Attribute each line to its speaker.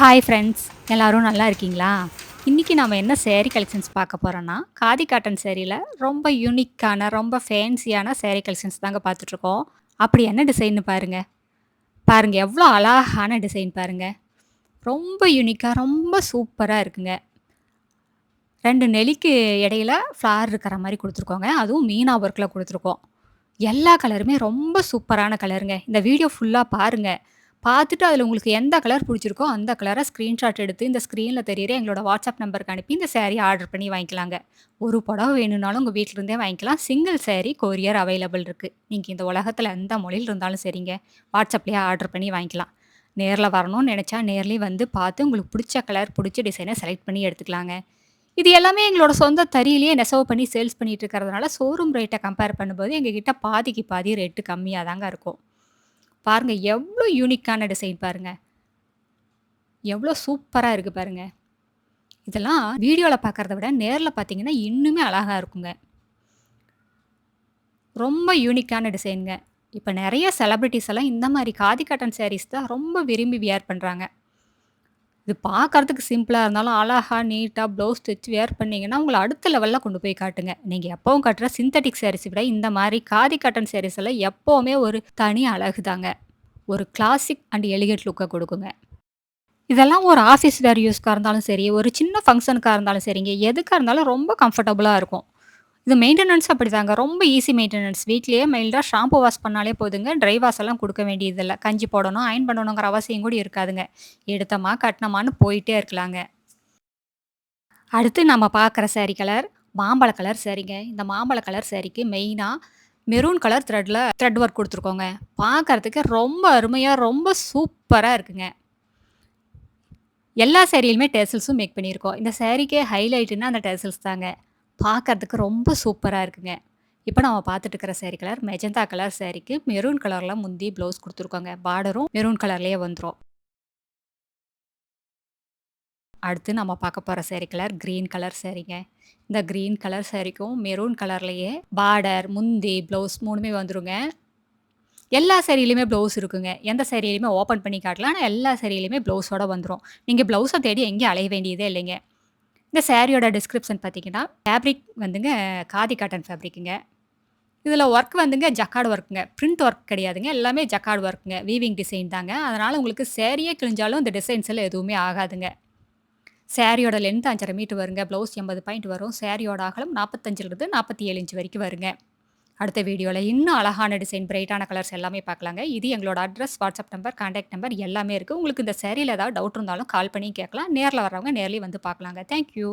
Speaker 1: Hi friends எல்லோரும் நல்லா இருக்கீங்களா? இன்றைக்கி நம்ம என்ன சேரீ கலெக்ஷன்ஸ் பார்க்க போகிறோன்னா காதி காட்டன் சேரீயில் ரொம்ப யூனிக்கான ரொம்ப ஃபேன்சியான சேரீ கலெக்ஷன்ஸ் தாங்க பார்த்துட்ருக்கோம். அப்படி என்ன டிசைன்னு பாருங்கள் பாருங்கள் எவ்வளோ அழகான டிசைன் பாருங்கள் ரொம்ப யூனிக்காக ரொம்ப சூப்பராக இருக்குங்க. ரெண்டு நெலிக்கு இடையில ஃப்ளார் இருக்கிற மாதிரி கொடுத்துருக்கோங்க. அதுவும் மீனா ஒர்க்கில் கொடுத்துருக்கோம். எல்லா கலருமே ரொம்ப சூப்பரான கலருங்க இந்த வீடியோ ஃபுல்லாக பாருங்கள் பார்த்துட்டு அதில் உங்களுக்கு எந்த கலர் பிடிச்சிருக்கோ அந்த கலரை ஸ்க்ரீன்ஷாட் எடுத்து இந்த ஸ்க்ரீனில் தெரியிற எங்களோட வாட்ஸ்அப் நம்பருக்கு அனுப்பி இந்த சேரீ ஆர்டர் பண்ணி வாங்கிக்கலாங்க. ஒரு புடவை வேணும்னாலும் உங்கள் வீட்டிலேருந்தே வாங்கிக்கலாம். சிங்கிள் சேரீ கொரியர் அவைலபிள் இருக்குது நீங்கள் இந்த உலகத்தில் எந்த மொழியில் இருந்தாலும் சரிங்க. வாட்ஸ்அப்லேயே ஆர்டர் பண்ணி வாங்கிக்கலாம். நேரில் வரணும்னு நினச்சா நேர்லேயே வந்து பார்த்து உங்களுக்கு பிடிச்ச கலர் பிடிச்ச டிசைனை செலக்ட் பண்ணி எடுத்துக்கலாங்க. இது எல்லாமே எங்களோட சொந்த தறியிலேயே நெசவு பண்ணி சேல்ஸ் பண்ணிட்டு இருக்கிறதுனால ஷோரூம் ரேட்டை கம்பேர் பண்ணும்போது எங்ககிட்ட பாதிக்கு பாதி ரேட்டு கம்மியாக தாங்க இருக்கும். பாருங்க எவ்வளோ யூனிக்கான டிசைன் பாருங்க. எவ்வளோ சூப்பராக இருக்குது பாருங்க. இதெல்லாம் வீடியோவில் பார்க்குறத விட நேரில் பார்த்தீங்கன்னா இன்னுமே அழகாக இருக்குங்க. ரொம்ப யூனிக்கான டிசைனுங்க இப்போ நிறைய செலப்ரிட்டிஸ் எல்லாம் இந்த மாதிரி காதி காட்டன் சாரீஸ் தான் ரொம்ப விரும்பி வியர் பண்ணுறாங்க இது பார்க்கறதுக்கு சிம்பிளாக இருந்தாலும் அழகா நீட்டாக ப்ளவுஸ் ஸ்டிச் வேர் பண்ணீங்கன்னா உங்களை அடுத்த லெவலில் கொண்டு போய் காட்டுங்க. நீங்கள் எப்பவும் கட்டுற சிந்தட்டிக் சாரீஸ் விட இந்த மாதிரி காதி காட்டன் சாரீஸ் எல்லாம் எப்போவுமே ஒரு தனி அழகு தாங்க. ஒரு கிளாசிக் அண்ட் எலிகேட் லுக்கை கொடுக்குங்க. இதெல்லாம் ஒரு ஆஃபீஸ் வேர் யூஸ்க்காக இருந்தாலும் சரி ஒரு சின்ன ஃபங்க்ஷனுக்காக இருந்தாலும் சரிங்க. எதுக்காக இருந்தாலும் ரொம்ப கம்ஃபர்டபுளாக இருக்கும். இது மெயின்டெனன்ஸ் அப்படி தாங்க ரொம்ப ஈஸி மெயின்டெனன்ஸ் வீட்லேயே மைல்டாக ஷாம்பு வாஷ் பண்ணாலே போதுங்க. ட்ரை வாஷ் எல்லாம் கொடுக்க வேண்டியதில்லை. கஞ்சி போடணும் அயன் பண்ணணுங்கிற அவசியம் கூட இருக்காதுங்க. எடுத்தமா கட்டினமான்னு போயிட்டே இருக்கலாங்க. அடுத்து நம்ம பார்க்குற saree கலர் மாம்பழ கலர் சாரீங்க இந்த மாம்பழ கலர் சாரிக்கு மெயினாக மெரூன் கலர் த்ரெட்டில் த்ரெட் ஒர்க் கொடுத்துருக்கோங்க. பார்க்கறதுக்கு ரொம்ப அருமையாக ரொம்ப சூப்பராக இருக்குங்க. எல்லா சேரீலுமே டெசல்ஸும் மேக் பண்ணியிருக்கோம். இந்த சேரீக்கே ஹைலைட்டுன்னா அந்த டெசல்ஸ் தாங்க. பார்க்கறதுக்கு ரொம்ப சூப்பராக இருக்குங்க. இப்போ நம்ம பார்த்துட்டு இருக்கிற சேரீ கலர் மெஜந்தா கலர் சேரீக்கு மெரூன் கலரில் முந்தி ப்ளவுஸ் கொடுத்துருக்கோங்க. பார்டரும் மெரூன் கலர்லேயே வந்துடும் அடுத்து நம்ம பார்க்க போகிற சேரீ கலர் க்ரீன் கலர் சேரீங்க இந்த க்ரீன் கலர் சேரீக்கும் மெரூன் கலர்லேயே பார்டர் முந்தி ப்ளவுஸ் மூணுமே வந்துருங்க. எல்லா சேரீலையுமே ப்ளவுஸ் இருக்குங்க. எந்த சேரீலையுமே ஓப்பன் பண்ணி காட்டலாம் ஆனால் எல்லா சேரீலையுமே ப்ளவுஸோட வந்துடும் நீங்கள் ப்ளவுஸை தேடி எங்கேயும் அலைய வேண்டியதே இல்லைங்க. இந்த சேரீயோட டிஸ்கிரிப்ஷன் பார்த்தீங்கன்னா ஃபேப்ரிக் வந்துங்க காதி காட்டன் ஃபேப்ரிக்குங்க இதில் ஒர்க் வந்துங்க ஜக்கார்டு ஒர்க்குங்க பிரிண்ட் ஒர்க் கிடையாதுங்க எல்லாமே ஜக்கார்டு ஒர்க்குங்க வீவிங் டிசைன் தாங்க. அதனால் உங்களுக்கு சேரீயே கிழிஞ்சாலும் இந்த டிசைன்ஸ் எல்லாம் எதுவுமே ஆகாதுங்க. சேரீயோட லென்த் அஞ்சரை மீட்டர் வருங்க ப்ளவுஸ் எண்பது பாயிண்ட் வரும். சேரீயோட அகலம் நாற்பத்தஞ்சிலிருந்து நாற்பத்தி ஏழு இன்ச் வரைக்கும் வருங்க. அடுத்த வீடியோவில் இன்னும் அழகான டிசைன் பிரைட்டான கலர்ஸ் எல்லாமே பார்க்கலாங்க. இது எங்களோட address WhatsApp number contact number எல்லாமே இருக்குது உங்களுக்கு இந்த சேரீயில் ஏதாவது டவுட் இருந்தாலும் கால் பண்ணி கேட்கலாம். நேரில் வரவங்க நேர்லேயே வந்து பார்க்கலாங்க. தேங்க்யூ